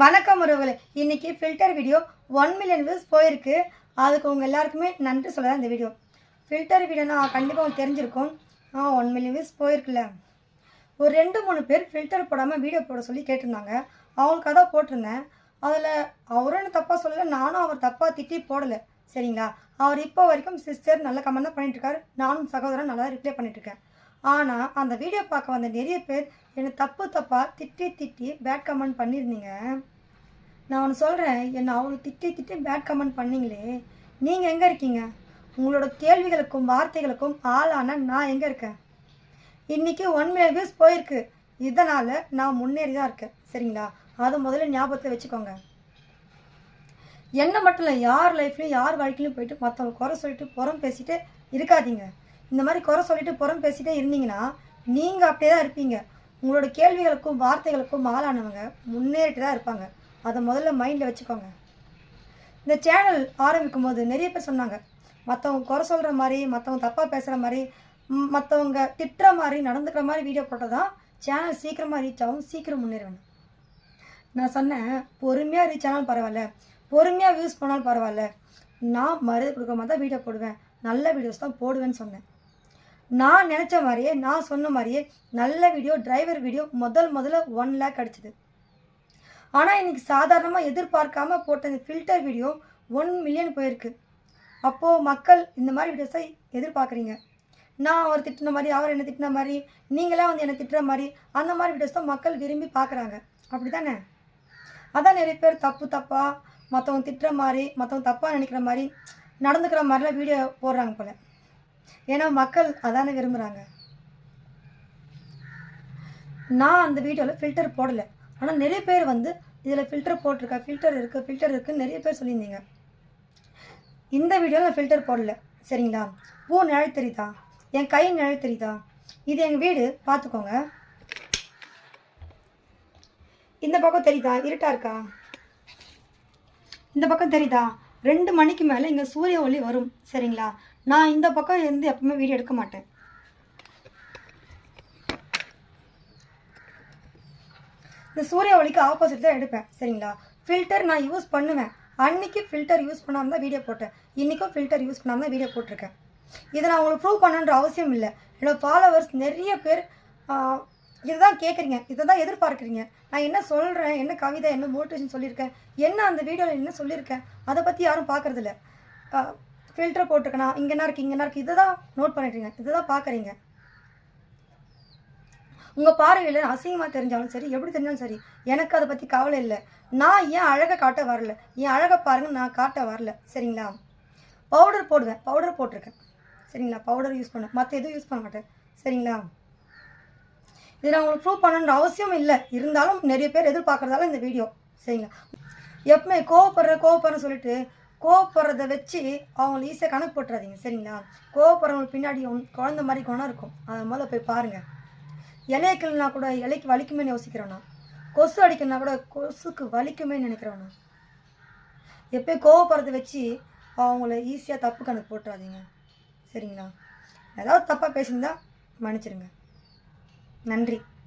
வணக்கம் உறவுகளே. இன்னைக்கு filter video one million views போயிருக்கு. அதுக்கு உங்கள் எல்லாருக்குமே நன்றி சொல்ல இந்த வீடியோ ஃபில்டர் வீடியோனா கண்டிப்பாக உங்களுக்கு தெரிஞ்சிருக்கும். ஆ ஒன் மில்லியன் வியூஸ் போயிருக்குல்ல. ஒரு ரெண்டு மூணு பேர் ஃபில்டர் போடாமல் வீடியோ போட சொல்லி கேட்டிருந்தாங்க. அவங்களுக்கு அதான் போட்டிருந்தேன். அதில் அவரும் தப்பாக சொல்லலை நானும் அவர் தப்பாக திட்டி போடலை. சரிங்களா? அவர் இப்போ வரைக்கும் சிஸ்டர் நல்ல கமெண்ட் தான் பண்ணிட்டு நானும் சகோதரன் நல்லா ரிப்ளை பண்ணிட்டுருக்கேன் ஆனால் அந்த வீடியோ பார்க்க வந்த நிறைய பேர் என்னை தப்பு தப்பாக திட்டி திட்டி பேட் கமெண்ட் பண்ணியிருந்தீங்க. நான் ஒன்று சொல்கிறேன் என்னை அவ்வளோ திட்டி திட்டி பேட் கமெண்ட் பண்ணீங்களே. நீங்கள் எங்கே இருக்கீங்க? உங்களோட கேள்விகளுக்கும் வார்த்தைகளுக்கும் ஆளான நான் எங்கே இருக்கேன்? இன்றைக்கி ஒன் மில்லியன் வியூஸ் போயிருக்கு. இதனால் நான் முன்னேறி தான் இருக்கேன். சரிங்களா? அது முதல்ல ஞாபகத்தை வச்சுக்கோங்க. என்ன மட்டும் இல்லை யார் லைஃப்லையும் யார் வாழ்க்கையிலும் போயிட்டு மற்றவங்க குறை சொல்லிட்டு புறம் பேசிட்டு இருக்காதீங்க. இந்த மாதிரி குறை சொல்லிட்டு புறம் பேசிட்டே இருந்தீங்கன்னா நீங்கள் அப்படியே தான் இருப்பீங்க. உங்களோட கேள்விகளுக்கும் வார்த்தைகளுக்கும் ஆளானவங்க முன்னேறிட்டு தான் இருப்பாங்க. அதை முதல்ல மைண்டில் வச்சுக்கோங்க. இந்த சேனல் ஆரம்பிக்கும் போது நிறைய பேர் சொன்னாங்க. மற்றவங்க குறை சொல்கிற மாதிரி மற்றவங்க தப்பாக பேசுகிற மாதிரி மற்றவங்க திட்டுற மாதிரி நடந்துக்கிற மாதிரி வீடியோ போட்டால் தான் சேனல் சீக்கிரமாக ரீச் ஆகும் சீக்கிரம் முன்னேறுவேன். நான் சொன்னேன் பொறுமையாக ரீச் ஆனாலும் பரவாயில்ல. பொறுமையாக வியூஸ் பண்ணாலும் பரவாயில்ல. நான் மருது கொடுக்குற மாதிரி தான் வீடியோ போடுவேன். நல்ல வீடியோஸ் தான் போடுவேன்னு சொன்னேன். நான் நினச்ச மாதிரியே நான் சொன்ன மாதிரியே நல்ல வீடியோ டிரைவர் வீடியோ முதல் முதல்ல ஒன் லேக் அடிச்சது. ஆனால் இன்னைக்கு சாதாரணமாக எதிர்பார்க்காம போட்ட இந்த ஃபில்டர் வீடியோ ஒன் மில்லியன் போயிருக்கு. அப்போது மக்கள் இந்த மாதிரி வீடியோஸை எதிர்பார்க்குறீங்க. நான் அவர் திட்டின மாதிரி அவர் என்னை திட்டின மாதிரி நீங்களாம் வந்து என்னை திட்டுற மாதிரி அந்த மாதிரி வீடியோஸ் தான் மக்கள் விரும்பி பார்க்குறாங்க. அப்படி தானே அதான் நிறைய பேர் தப்பு தப்பாக மற்றவங்க திட்டுற மாதிரி மற்றவங்க தப்பாக நினைக்கிற மாதிரி நடந்துக்கிற மாதிரிலாம் வீடியோ போடுறாங்க போல். ஏன்னா மக்கள் அதானே விரும்புகிறாங்க நான் அந்த வீடியோவில் ஃபில்டர் போடலை. ஆனால் நிறைய பேர் வந்து இதில் ஃபில்டர் போட்டிருக்கா ஃபில்டர் இருக்குது ஃபில்டர் இருக்குன்னு நிறைய பேர் சொல்லியிருந்தீங்க. இந்த வீடியோவில் நான் ஃபில்டர் போடல. சரிங்களா? பூ நிழல் தெரியுதா? என் கை நிழல் தெரியுதா? இது எங்கள் வீடு. பார்த்துக்கோங்க இந்த பக்கம் தெரியுதா? இருட்டா இருக்கா? இந்த பக்கம் தெரியுதா? ரெண்டு மணிக்கு மேலே இங்கே சூரிய ஒளி வரும். சரிங்களா? நான் இந்த பக்கம் இருந்து எப்பவுமே வீடியோ எடுக்க மாட்டேன். இந்த சூரிய ஒளிக்கு ஆப்போசிட் தான் எடுப்பேன் சரிங்களா? ஃபில்டர் நான் யூஸ் பண்ணுவேன். அன்றைக்கி ஃபில்டர் யூஸ் பண்ணாமல் தான் வீடியோ போட்டேன். இன்றைக்கும் ஃபில்டர் யூஸ் பண்ணாமல் தான் வீடியோ போட்டிருக்கேன். இதை நான் உங்களுக்கு ப்ரூவ் பண்ணணுன்ற அவசியம் இல்லை. என்னோட ஃபாலோவர்ஸ் நிறைய பேர் இதுதான் கேட்குறீங்க இதை தான் எதிர்பார்க்குறீங்க. நான் என்ன சொல்கிறேன் என்ன கவிதை என்ன மோட்டிவேஷன் சொல்லியிருக்கேன் என்ன அந்த வீடியோவில் என்ன சொல்லியிருக்கேன் அதை பற்றி யாரும் பார்க்குறதில்ல. ஃபில்டர் போட்டிருக்கேனா இங்கேனா இருக்குது இங்கே இருக்குது இதை தான் நோட் பண்ணிடுறீங்க இதை தான் பார்க்குறீங்க. உங்கள் பார்வையில் அசிங்கமாக தெரிஞ்சாலும் சரி எப்படி தெரிஞ்சாலும் சரி எனக்கு அதை பற்றி கவலை இல்லை. நான் ஏன் அழகை காட்ட வரல? என் அழகை பாருங்க நான் காட்ட வரல. சரிங்களா? பவுடர் போடுவேன். பவுடர் போட்டிருக்கேன். சரிங்களா? பவுடர் யூஸ் பண்ணுவேன் மற்ற எதுவும் யூஸ் பண்ண மாட்டேன். சரிங்களா? இது நான் உங்களுக்கு ப்ரூவ் பண்ணணுன்ற அவசியம் இல்லை. இருந்தாலும் நிறைய பேர் எதிர்பார்க்குறதால இந்த வீடியோ சரிங்களா? எப்பவுமே கோவப்படுற கோவப்படுறேன்னு சொல்லிட்டு கோவப்படுறத வச்சு அவங்கள ஈஸியாக கணக்கு போட்டுறாதீங்க சரிங்களா? கோவப்படுறவங்களுக்கு பின்னாடி குழந்த மாதிரி குணம் இருக்கும். அதை முதல்ல போய் பாருங்கள் இலைய கிள்னா கூட இலைக்கு வலிக்குமேன்னு யோசிக்கிறோன்னா கொசு அடிக்கணும்னா கூட கொசுக்கு வலிக்குமே நினைக்கிறோன்னா எப்போயும் எப்பயும் கோவப்படுறத வச்சு அவங்கள ஈஸியாக தப்பு கணக்கு போட்டுறாதீங்க சரிங்களா? ஏதாவது தப்பாக பேசியிருந்தா மன்னிச்சிடுங்க. நன்றி.